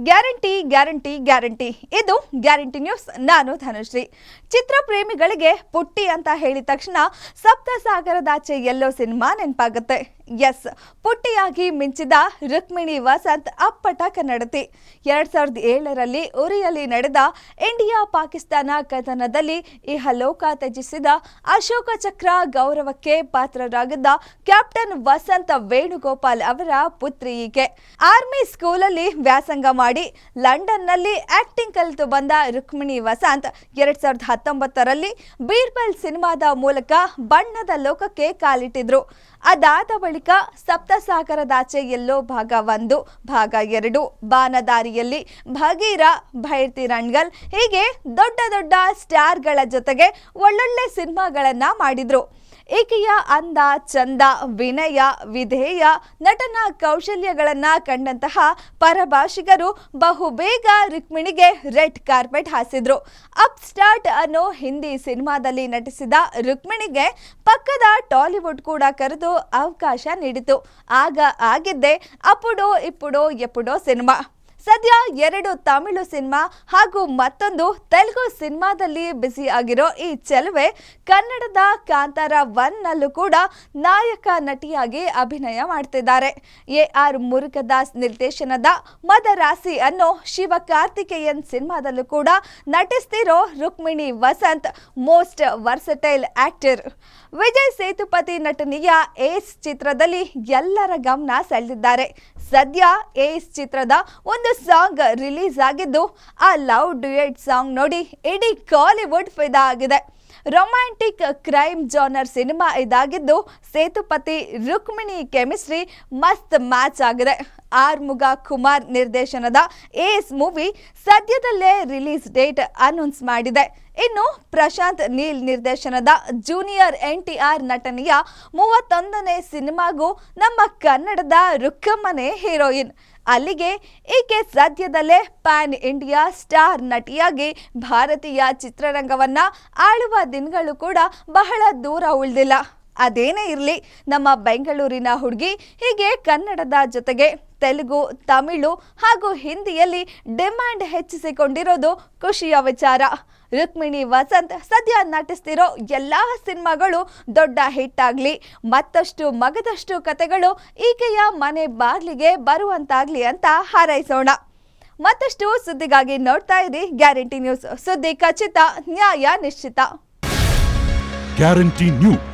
Guarantee guarantee guarantee. ಇದು guarantee news. ನಾನು ಧನುಶ್ರೀ. ಚಿತ್ರ ಪ್ರೇಮಿಗಳಿಗೆ ಪುಟ್ಟಿ ಅಂತ ಹೇಳಿದ ತಕ್ಷಣ ಸಪ್ತಸಾಗರದಾಚೆ ಎಲ್ಲೋ ಸಿನಿಮಾ ನೆನಪಾಗುತ್ತೆ. ಎಸ್, ಪುಟ್ಟಿಯಾಗಿ ಮಿಂಚಿದ ರುಕ್ಮಿಣಿ ವಸಂತ್ ಅಪ್ಪಟ ಕನ್ನಡತಿ. ಎರಡ್ ಸಾವಿರದ ಏಳರಲ್ಲಿ ಉರಿಯಲ್ಲಿ ನಡೆದ ಇಂಡಿಯಾ ಪಾಕಿಸ್ತಾನ ಕದನದಲ್ಲಿ ಇಹಲೋಕ ತ್ಯಜಿಸಿದ ಅಶೋಕ ಚಕ್ರ ಗೌರವಕ್ಕೆ ಪಾತ್ರರಾಗಿದ್ದ ಕ್ಯಾಪ್ಟನ್ ವಸಂತ ವೇಣುಗೋಪಾಲ್ ಅವರ ಪುತ್ರಿ ಈಕೆ ಆರ್ಮಿ ಸ್ಕೂಲಲ್ಲಿ ವ್ಯಾಸಂಗ ಮಾಡಿ ಲಂಡನ್ನಲ್ಲಿ ಆಕ್ಟಿಂಗ್ ಕಲಿತು ಬಂದ ರುಕ್ಮಿಣಿ ವಸಂತ್ ಎರಡ್ ಸಾವಿರದ ಹತ್ತೊಂಬತ್ತರಲ್ಲಿ ಬೀರ್ಬಲ್ ಸಿನಿಮಾದ ಮೂಲಕ ಬಣ್ಣದ ಲೋಕಕ್ಕೆ ಕಾಲಿಟ್ಟಿದ್ರು. ಅದಾದ ಬಳಿಕ ಸಪ್ತಸಾಗರದಾಚೆ ಎಲ್ಲೋ ಭಾಗ ಒಂದು, ಭಾಗ ಎರಡು ಬಾನದಾರಿಯಲ್ಲಿ ಭಗೀರ, ಭೈರ್ತಿ ರಣಗಲ್ ಹೀಗೆ ದೊಡ್ಡ ದೊಡ್ಡ ಸ್ಟಾರ್ಗಳ ಜೊತೆಗೆ ಒಳ್ಳೊಳ್ಳೆ ಸಿನಿಮಾಗಳನ್ನ ಮಾಡಿದ್ರು. ಈಕೆಯ ಅಂದ, ಚಂದ, ವಿನಯ, ವಿಧೇಯ ನಟನ ಕೌಶಲ್ಯಗಳನ್ನು ಕಂಡಂತಹ ಪರಭಾಷಿಗರು ಬಹುಬೇಗ ರುಕ್ಮಿಣಿಗೆ ರೆಡ್ ಕಾರ್ಪೆಟ್ ಹಾಸಿದ್ರು. ಅಪ್ ಸ್ಟಾರ್ಟ್ ಅನ್ನೋ ಹಿಂದಿ ಸಿನಿಮಾದಲ್ಲಿ ನಟಿಸಿದ ರುಕ್ಮಿಣಿಗೆ ಪಕ್ಕದ ಟಾಲಿವುಡ್ ಕೂಡ ಕರೆದು ಅವಕಾಶ ನೀಡಿತು. ಆಗ ಆಗಿದ್ದೆ ಅಪ್ಪುಡೋ, ಇಪ್ಪುಡೋ ಎಪುಡೋ ಸಿನಿಮಾ. ಸದ್ಯ ಎರಡು ತಮಿಳು ಸಿನಿಮಾ ಹಾಗೂ ಮತ್ತೊಂದು ತೆಲುಗು ಸಿನಿಮಾದಲ್ಲಿ ಬ್ಯುಸಿ ಆಗಿರೋ ಈ ಚೆಲುವೆ ಕನ್ನಡದ ಕಾಂತಾರ ಒನ್ ನಲ್ಲೂ ಕೂಡ ನಾಯಕ ನಟಿಯಾಗಿ ಅಭಿನಯ ಮಾಡ್ತಿದ್ದಾರೆ. ಎ ಆರ್ ಮುರುಗದಾಸ್ ನಿರ್ದೇಶನದ ಮದರಾಸಿ ಅನ್ನೋ ಶಿವ ಕಾರ್ತಿಕೇಯನ್ ಸಿನಿಮಾದಲ್ಲೂ ಕೂಡ ನಟಿಸ್ತಿರೋ Rukmini Vasanth, most versatile actor. Vijay Sethupathi ನಟನೆಯ ಏಸ್ ಚಿತ್ರದಲ್ಲಿ ಎಲ್ಲರ ಗಮನ ಸೆಳೆದಿದ್ದಾರೆ. ಸದ್ಯ ಏಸ್ ಚಿತ್ರದ ಒಂದು ಸಾಂಗ್ ರಿಲೀಸ್ ಆಗಿದ್ದು, ಆ ಲವ್ ಡ್ಯುಯೆಟ್ ಸಾಂಗ್ ನೋಡಿ ಇಡೀ ಕಾಲಿವುಡ್ ಫಿದಾ ಆಗಿದೆ. ರೊಮ್ಯಾಂಟಿಕ್ ಕ್ರೈಮ್ ಜಾನರ್ ಸಿನಿಮಾ ಇದಾಗಿದ್ದು, ಸೇತುಪತಿ ರುಕ್ಮಿಣಿ ಕೆಮಿಸ್ಟ್ರಿ ಮಸ್ತ್ ಮ್ಯಾಚ್ ಆಗಿದೆ. ಆರ್ಮುಗ ಕುಮಾರ್ ನಿರ್ದೇಶನದ ಏಸ್ ಮೂವಿ ಸದ್ಯದಲ್ಲೇ ರಿಲೀಸ್ ಡೇಟ್ ಅನೌನ್ಸ್ ಮಾಡಿದೆ. ಇನ್ನು ಪ್ರಶಾಂತ್ ನೀಲ್ ನಿರ್ದೇಶನದ ಜೂನಿಯರ್ ಎನ್ ಟಿ ಆರ್ ನಟನೆಯ ಮೂವತ್ತೊಂದನೇ ಸಿನಿಮಾಗೂ ನಮ್ಮ ಕನ್ನಡದ ರುಕ್ಕಮ್ಮನೆ ಹೀರೋಯಿನ್. ಅಲ್ಲಿಗೆ ಈಕೆ ಸದ್ಯದಲ್ಲೇ ಪ್ಯಾನ್ ಇಂಡಿಯಾ ಸ್ಟಾರ್ ನಟಿಯಾಗಿ ಭಾರತೀಯ ಚಿತ್ರರಂಗವನ್ನ ಆಳುವ ದಿನಗಳು ಕೂಡ ಬಹಳ ದೂರ ಉಳಿದಿಲ್ಲ. ಅದೇನೇ ಇರಲಿ, ನಮ್ಮ ಬೆಂಗಳೂರಿನ ಹುಡುಗಿ ಹೀಗೆ ಕನ್ನಡದ ಜೊತೆಗೆ ತೆಲುಗು, ತಮಿಳು ಹಾಗೂ ಹಿಂದಿಯಲ್ಲಿ ಡಿಮ್ಯಾಂಡ್ ಹೆಚ್ಚಿಸಿಕೊಂಡಿರೋದು ಖುಷಿಯ ವಿಚಾರ. ರುಕ್ಮಿಣಿ ವಸಂತ್ ಸದ್ಯ ನಟಿಸ್ತಿರೋ ಎಲ್ಲ ಸಿನಿಮಾಗಳು ದೊಡ್ಡ ಹಿಟ್ ಆಗಲಿ, ಮತ್ತಷ್ಟು ಮಗದಷ್ಟು ಕತೆಗಳು ಈಕೆಯ ಮನೆ ಬಾಗಿಲಿಗೆ ಬರುವಂತಾಗ್ಲಿ ಅಂತ ಹಾರೈಸೋಣ. ಮತ್ತಷ್ಟು ಸುದ್ದಿಗಾಗಿ ನೋಡ್ತಾ ಇರಿ ಗ್ಯಾರಂಟಿ ನ್ಯೂಸ್. ಸುದ್ದಿ ಖಚಿತ, ನ್ಯಾಯ ನಿಶ್ಚಿತ. Guarantee news